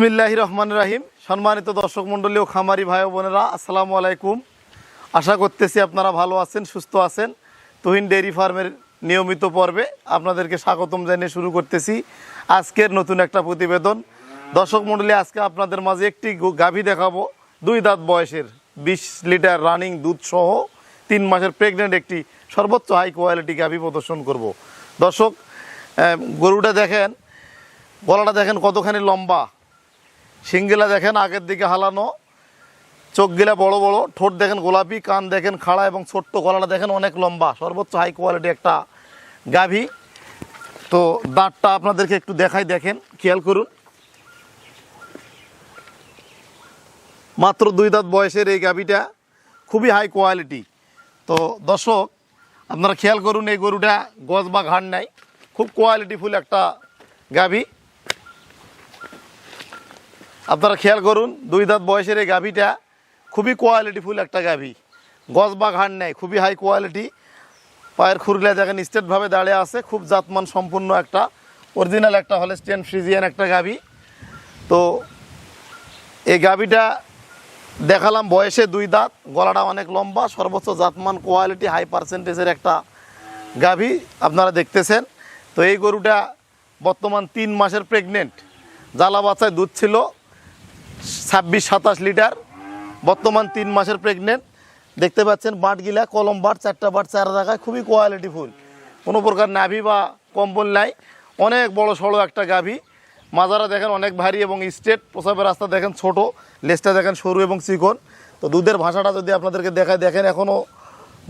বিসমিল্লাহ রহমান রাহিম। সম্মানিত দর্শক মণ্ডলী ও খামারি ভাই বোনেরা আসসালামু আলাইকুম। আশা করতেছি আপনারা ভালো আছেন, সুস্থ আছেন। তুহিন ডেয়ারি ফার্মের নিয়মিত পর্বে আপনাদেরকে স্বাগতম জানিয়ে শুরু করতেছি। আজকের নতুন একটা প্রতিবেদন। দর্শক মণ্ডলী, আজকে আপনাদের মাঝে একটি গাভী দেখাবো। দুই দাঁত বয়সের, বিশ লিটার রানিং দুধ সহ তিন মাসের প্রেগনেন্ট একটি সর্বোচ্চ হাই কোয়ালিটি গাভী প্রদর্শন করব। দর্শক গরুটা দেখেন, গলাটা দেখেন কতখানি লম্বা। সিঙ্গেলা দেখেন আগের দিকে হালানো। চোখগুলা বড় বড়, ঠোঁট দেখেন গোলাপি, কান দেখেন খাড়া এবং ছোট্ট গলাটা দেখেন অনেক লম্বা, সর্বোচ্চ হাই কোয়ালিটি একটা গাভী। তো দাঁতটা আপনাদেরকে একটু দেখাই, দেখেন, খেয়াল করুন। মাত্র দুই দাঁত বয়সের এই গাভীটা, খুবই হাই কোয়ালিটি তো দর্শক, আপনারা খেয়াল করুন, এই গরুটা গজ বা ঘাড় নাই, খুব কোয়ালিটিফুল একটা গাভী। আপনারা খেয়াল করুন, দুই দাঁত বয়সের এই গাভীটা খুবই কোয়ালিটিফুল একটা গাভী। গজ বা ঘাড় নেয় খুবই হাই কোয়ালিটি পায়ের খুরলে দেখেন স্টেটভাবে দাঁড়িয়ে আছে, খুব জাতমান সম্পূর্ণ একটা অরিজিনাল একটা হলেস্টিয়ান ফ্রিজিয়ান একটা গাভী। তো এই গাভীটা দেখালাম বয়সে দুই দাঁত, গলাটা অনেক লম্বা, সর্বোচ্চ জাতমান কোয়ালিটি হাই পার্সেন্টেজের একটা গাভী, আপনারা দেখতেছেন। তো এই গরুটা বর্তমান তিন মাসের প্রেগনেন্ট জ্বালা বাচ্চায় দুধ ছিল ছাব্বিশ সাতাশ লিটার বর্তমান তিন মাসের প্রেগনেন্ট দেখতে পাচ্ছেন, বাটগিলা, কলম বাট, চারটা বাট, চার জায়গায় খুবই কোয়ালিটি ফুল কোনো প্রকার নাভি বা কম্বল নাই। অনেক বড় সড়ো একটা গাভী। মাজারা দেখেন অনেক ভারী এবং স্ট্রেট প্রসাবের রাস্তা দেখেন ছোট লেজটা দেখেন সরু এবং চিকন। তো দুধের ভাষাটা যদি আপনাদেরকে দেখায়, দেখেন এখনও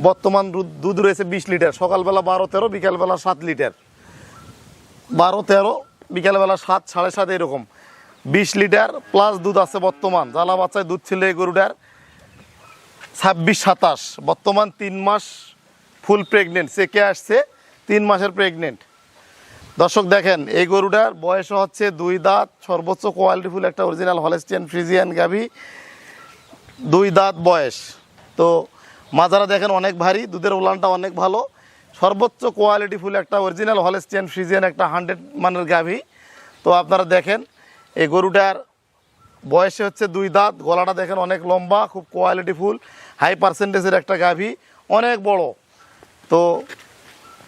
বর্তমান দুধ রয়েছে বিশ লিটার। সকালবেলা বারো তেরো, বিকালবেলা সাত লিটার। বারো তেরো, বিকালবেলা সাত, সাড়ে সাত এরকম। বিশ লিটার প্লাস দুধ আছে বর্তমান। জ্বালা বাচ্চায় দুধ ছিল এই গরুটার ছাব্বিশ, সাতাশ। বর্তমান তিন মাস ফুল প্রেগনেন্ট চেকে আসছে? তিন মাসের প্রেগনেন্ট দর্শক দেখেন, এই গরুটার বয়স হচ্ছে দুই দাঁত, সর্বোচ্চ কোয়ালিটিফুল একটা অরিজিনাল হলেস্টিয়ান ফ্রিজিয়ান গাভি। দুই দাঁত বয়স। তো মাজারা দেখেন অনেক ভারী, দুধের উলানটা অনেক ভালো। সর্বোচ্চ কোয়ালিটিফুল একটা অরিজিনাল হলেস্টিয়ান ফ্রিজিয়ান একটা হান্ড্রেড মানের গাভি। তো আপনারা দেখেন এই গরুটার বয়সে হচ্ছে দুই দাঁত, গলাটা দেখেন অনেক লম্বা, খুব কোয়ালিটিফুল হাই পার্সেন্টেজের একটা গাভী, অনেক বড়। তো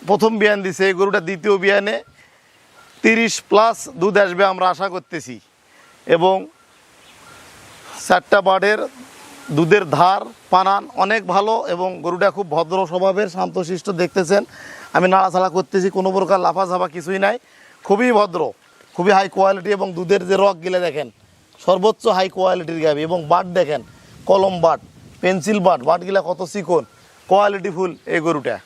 প্রথম বিয়ান দিছে, এই গরুটা দ্বিতীয় বিয়ানে তিরিশ প্লাস দুধ আসবে আমরা আশা করতেছি। এবং চারটা বার্ডের দুধের ধার, পানান অনেক ভালো এবং গরুটা খুব ভদ্র স্বভাবের, শান্তশিষ্ট দেখতেছেন। আমি নাড়াচাড়া করতেছি, কোনো প্রকার লাফাঝাফা কিছুই নাই, খুবই ভদ্র। খুবই হাই কোয়ালিটি এবং দুধের যে রক গিলে দেখেন, সর্বোচ্চ হাই কোয়ালিটির গাবি এবং বাট দেখেন, কলম বাট পেন্সিল বাট বাটগুলা কত চিকন কোয়ালিটিফুল এই গরুটা।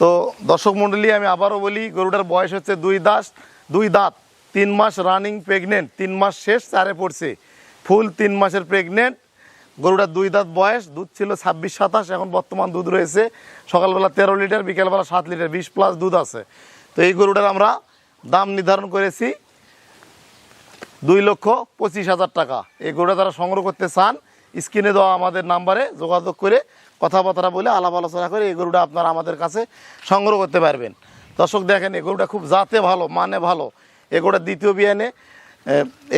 তো দর্শক মণ্ডলী আমি আবারও বলি, গরুটার বয়স হচ্ছে দুই দাস দুই দাঁত, তিন মাস রানিং প্রেগনেন্ট তিন মাস শেষ চারে পড়ছে। ফুল তিন মাসের প্রেগনেন্ট গরুটার দুই দাঁত বয়স, দুধ ছিল ছাব্বিশ সাতাশ, এখন বর্তমান দুধ রয়েছে সকালবেলা তেরো লিটার, বিকেলবেলা সাত লিটার, বিশ প্লাস দুধ আছে। তো এই গরুটার আমরা দাম নির্ধারণ করেছি দুই লক্ষ পঁচিশ হাজার টাকা। এই গরুটা তারা সংগ্রহ করতে চান, স্ক্রিনে দেওয়া আমাদের নাম্বারে যোগাযোগ করে কথাবার্তা বলে আলাপ আলোচনা করে এই গরুটা আপনারা আমাদের কাছে সংগ্রহ করতে পারবেন। দর্শক দেখেন, এই গরুটা খুব জাতে ভালো মানে ভালো। এই গরুটা দ্বিতীয় বিয়ানে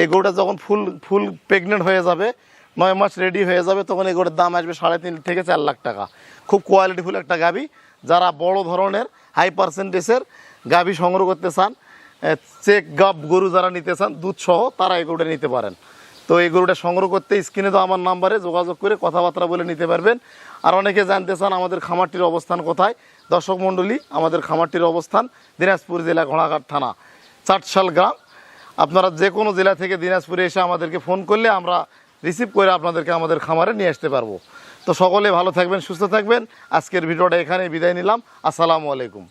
এই গরুটা যখন ফুল ফুল প্রেগনেন্ট হয়ে যাবে, নয় মাস রেডি হয়ে যাবে, তখন এই গরুর দাম আসবে সাড়ে তিন থেকে চার লাখ টাকা। খুব কোয়ালিটিফুল একটা গাভী। যারা বড় ধরনের হাই পার্সেন্টেজের গাভী সংগ্রহ করতে চান চেক গাব গরু যারা নিতে চান, দুধ সহ, তারা এই গরুটা নিতে পারেন। তো এই গরুটা সংগ্রহ করতে স্ক্রিনে তো আমার নাম্বারে যোগাযোগ করে কথাবার্তা বলে নিতে পারবেন। আর অনেকে জানতে চান আমাদের খামারটির অবস্থান কোথায়, দর্শক মণ্ডলী, আমাদের খামারটির অবস্থান দিনাজপুর জেলা ঘোড়াঘাট থানা, চাটশাল গ্রাম। আপনারা যে কোনো জেলা থেকে দিনাজপুরে এসে আমাদেরকে ফোন করলে আমরা রিসিভ করে আপনাদেরকে আমাদের খামারে নিয়ে আসতে পারব। তো সকলে ভালো থাকবেন, সুস্থ থাকবেন। আজকের ভিডিওটা এখানে বিদায় নিলাম। আসসালামু আলাইকুম।